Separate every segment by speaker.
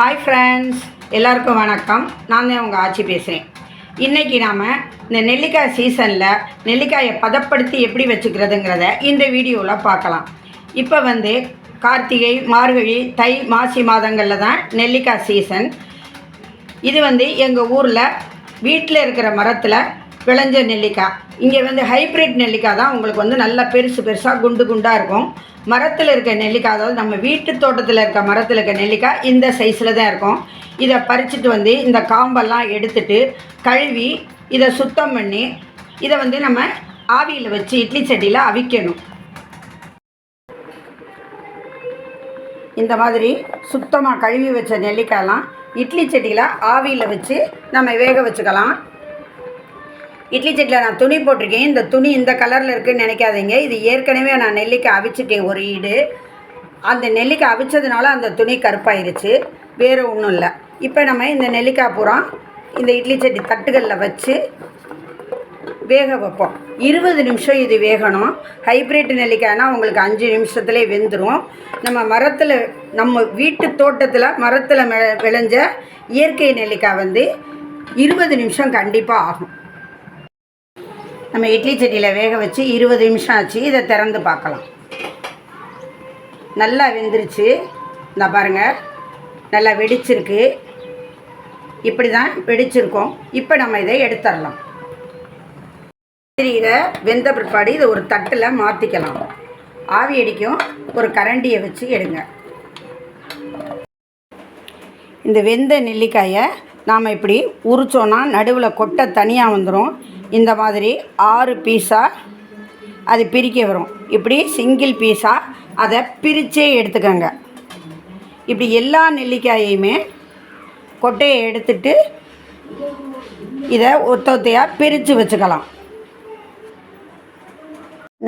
Speaker 1: Hi friends எல்லாருக்கும் வணக்கம். நான் தான் உங்கள் ஆட்சி பேசுகிறேன் இன்றைக்கி நாம் இந்த நெல்லிக்காய் சீசனில் நெல்லிக்காயை பதப்படுத்தி எப்படி வச்சுக்கிறதுங்கிறத இந்த வீடியோவில் பார்க்கலாம். இப்போ வந்து கார்த்திகை மார்கழி தை மாசி மாதங்களில் தான் நெல்லிக்காய் சீசன் இது வந்து எங்கள் ஊரில் வீட்டில் இருக்கிற மரத்தில் விளைஞ்ச நெல்லிக்காய் இங்கே வந்து ஹைப்ரிட் நெல்லிக்காய் தான் உங்களுக்கு வந்து நல்லா பெருசு பெருசாக குண்டு குண்டாக இருக்கும். மரத்தில் இருக்க நெல்லிக்காய் அதாவது நம்ம வீட்டு தோட்டத்தில் இருக்க மரத்தில் இருக்க நெல்லிக்காய் இந்த சைஸில் தான் இருக்கும். இதை பறிச்சுட்டு வந்து இந்த காம்பெல்லாம் எடுத்துட்டு கழுவி இதை சுத்தம் பண்ணி இதை வந்து நம்ம ஆவியில் வச்சு இட்லி சட்டியில் அவிக்கணும். இந்த மாதிரி சுத்தமாக கழுவி வச்ச நெல்லிக்காயெல்லாம் இட்லி சட்டியில் ஆவியில் வச்சு நம்ம வேக வச்சுக்கலாம். இட்லி சட்டியில் நான் துணி போட்டிருக்கேன். இந்த துணி இந்த கலரில் இருக்குதுன்னு நினைக்காதீங்க. இது ஏற்கனவே நான் நெல்லிக்காய் அவிச்சிட்டேன் ஒரு ஈடு. அந்த நெல்லிக்காய் அவிச்சதுனால அந்த துணி கருப்பாயிருச்சு. வேறு ஒன்றும் இல்லை. இப்போ நம்ம இந்த நெல்லிக்காய் பூரா இந்த இட்லி சட்டி தட்டுகளில் வச்சு வேக வைப்போம். இருபது நிமிஷம் இது வேகணும். ஹைப்ரிட் நெல்லிக்காய்னா உங்களுக்கு அஞ்சு நிமிஷத்துலேயே வெந்துடும் நம்ம மரத்தில் நம்ம வீட்டு தோட்டத்தில் மரத்தில் மெ- விளைஞ்ச இயற்கை நெல்லிக்காய் வந்து இருபது நிமிஷம் கண்டிப்பாக ஆகும். நம்ம இட்லி சட்டியில் வேக வச்சு இருபது நிமிஷம் ஆச்சு. இதை திறந்து பார்க்கலாம். நல்லா வெந்துருச்சு. இந்த பாருங்கள் நல்லா வெடிச்சிருக்கு. இப்படி தான் வெடிச்சிருக்கோம். இப்போ நம்ம இதை எடுத்துடலாம். இதை வெந்த பிற்பாடு இதை ஒரு தட்டில் மாற்றிக்கலாம் ஆவி அடிக்கும். ஒரு கரண்டியை வச்சு எடுங்க. இந்த வெந்த நெல்லிக்காயை நாம் இப்படி உரிச்சோன்னா நடுவில் கொட்டை தனியாக வந்துடும் இந்த மாதிரி ஆறு பீஸாக அது பிரிக்க வரும். இப்படி சிங்கிள் பீஸாக அதை பிரித்தே எடுத்துக்கோங்க. இப்படி எல்லா நெல்லிக்காயையுமே கொட்டையை எடுத்துட்டு இதை ஒத்த ஒத்தையாக பிரித்து வச்சுக்கலாம்.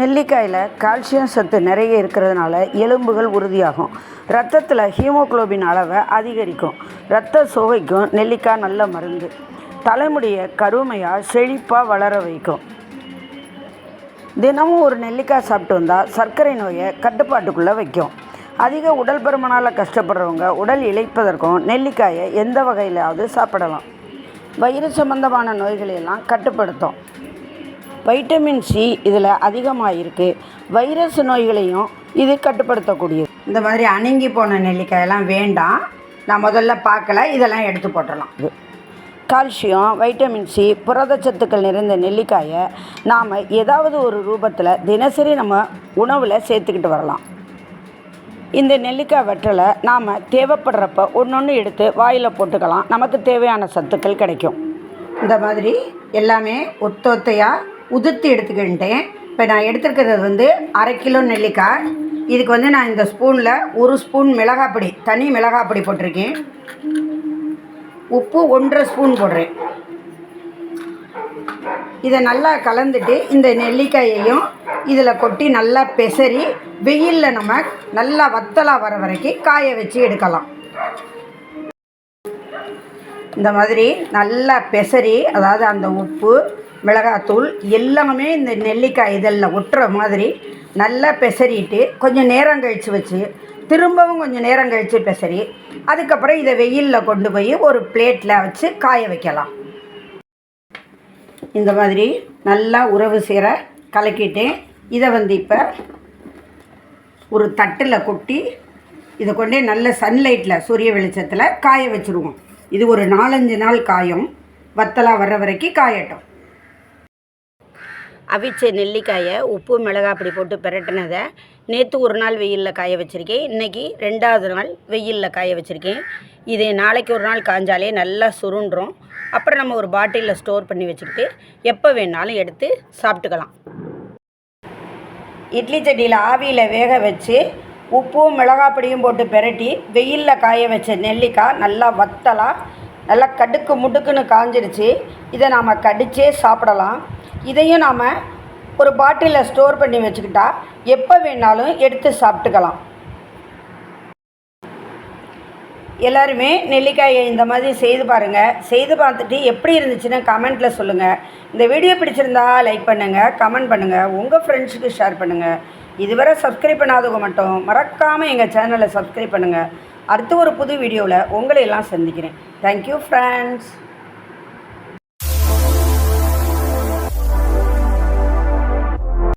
Speaker 1: நெல்லிக்காயில் கால்சியம் சத்து நிறைய இருக்கிறதுனால எலும்புகள் உறுதியாகும். ரத்தத்தில் ஹீமோகுளோபின் அளவை அதிகரிக்கும். இரத்த சோகைக்கும் நெல்லிக்காய் நல்ல மருந்து. தலைமுடியை கருமையாக செழிப்பாக வளர வைக்கும். தினமும் ஒரு நெல்லிக்காய் சாப்பிட்டு வந்தால் சர்க்கரை நோயை கட்டுப்பாட்டுக்குள்ளே வைக்கும். அதிக உடல் பருமனால் கஷ்டப்படுறவங்க உடல் இளைப்பதற்கும் நெல்லிக்காயை எந்த வகையிலாவது சாப்பிடலாம். வயிறு சம்பந்தமான நோய்களையெல்லாம் கட்டுப்படுத்தும். வைட்டமின் சி இதில் அதிகமாக இருக்குது வைரஸ் நோய்களையும் இது கட்டுப்படுத்தக்கூடியது. இந்த மாதிரி அணுங்கி போன நெல்லிக்காயெல்லாம் வேண்டாம். நான் முதல்ல பார்க்கல இதெல்லாம் எடுத்து போட்டுடலாம். கால்சியம் வைட்டமின் சி புரதச்சத்துக்கள் நிறைந்த நெல்லிக்காயை நாம் ஏதாவது ஒரு ரூபத்தில் தினசரி நம்ம உணவில் சேர்த்துக்கிட்டு வரலாம். இந்த நெல்லிக்காய் வெற்றலை நாம் தேவைப்படுறப்ப ஒன்று ஒன்று எடுத்து வாயில் போட்டுக்கலாம். நமக்கு தேவையான சத்துக்கள் கிடைக்கும். இந்த மாதிரி எல்லாமே ஒத்த ஒத்தையாக உதிர்த்து எடுத்துக்கிட்டேன். இப்போ நான் எடுத்துருக்கிறது வந்து அரை கிலோ நெல்லிக்காய் இதுக்கு வந்து நான் இந்த ஸ்பூனில் ஒரு ஸ்பூன் மிளகாப்பொடி தனி மிளகாப்பொடி போட்டிருக்கேன். உப்பு ஒன்றரை ஸ்பூன் போடுறேன். இதை நல்லா கலந்துட்டு இந்த நெல்லிக்காயையும் இதில் கொட்டி நல்லா பெசரி வெயிலில் நம்ம நல்லா வத்தலாக வர வரைக்கும் காய வச்சு எடுக்கலாம். இந்த மாதிரி நல்லா பெசரி அதாவது அந்த உப்பு மிளகாத்தூள் எல்லாமே இந்த நெல்லிக்காய் இதெல்லாம் ஒட்டுற மாதிரி நல்லா பெசரிட்டு கொஞ்சம் நேரம் கழித்து வச்சு திரும்பவும் கொஞ்சம் நேரம் கழித்து பெசரி. அதுக்கப்புறம் இதை வெயிலில் கொண்டு போய் ஒரு பிளேட்டில் வச்சு காய வைக்கலாம். இந்த மாதிரி நல்லா உறவு சீர கலக்கிட்டேன் இதை வந்து இப்போ ஒரு தட்டில் கொட்டி இதை கொண்டே நல்ல சன்லைட்டில் சூரிய வெளிச்சத்தில் காய வச்சுருவோம். இது ஒரு நாலஞ்சு நாள் காயும். வத்தலாக வர்ற வரைக்கும் காயட்டும். அவிச்ச நெல்லிக்காயை உப்பு மிளகாய் அப்படி போட்டு பிரட்டினதை நேற்று ஒரு நாள் வெயிலில் காய வச்சுருக்கேன். இன்றைக்கி ரெண்டாவது நாள் வெயிலில் காய வச்சுருக்கேன். இது நாளைக்கு ஒரு நாள் காஞ்சாலே நல்லா சுருண்டுறோம் அப்புறம் நம்ம ஒரு பாட்டிலில் ஸ்டோர் பண்ணி வச்சுக்கிட்டு எப்போ வேணாலும் எடுத்து சாப்பிட்டுக்கலாம். இட்லி சட்டியில் ஆவியில் வேக வச்சு உப்பும் மிளகாப்பொடியும் போட்டு பிரட்டி வெயிலில் காய வச்ச நெல்லிக்காய் நல்லா வத்தலாக நல்லா கடுக்கு முடுக்குன்னு காஞ்சிருச்சு. இதை நாம் கடிச்சே சாப்பிடலாம். இதையும் நாம் ஒரு பாட்டிலில் ஸ்டோர் பண்ணி வச்சுக்கிட்டா எப்போ வேணாலும் எடுத்து சாப்பிட்டுக்கலாம். எல்லாருமே நெல்லிக்காயை இந்த மாதிரி செய்து பாருங்கள் செய்து பார்த்துட்டு எப்படி இருந்துச்சுன்னு கமெண்ட்டில் சொல்லுங்கள் இந்த வீடியோ பிடிச்சிருந்தா லைக் பண்ணுங்கள் கமெண்ட் பண்ணுங்கள் உங்கள் ஃப்ரெண்ட்ஸுக்கு ஷேர் பண்ணுங்கள் இதுவரை சப்ஸ்கிரைப் பண்ணாதவங்க மட்டும் மறக்காமல் எங்கள் சேனலை சப்ஸ்கிரைப் பண்ணுங்கள் அடுத்து ஒரு புது வீடியோவில் உங்களை எல்லாம் சந்திக்கிறேன். Thank you friends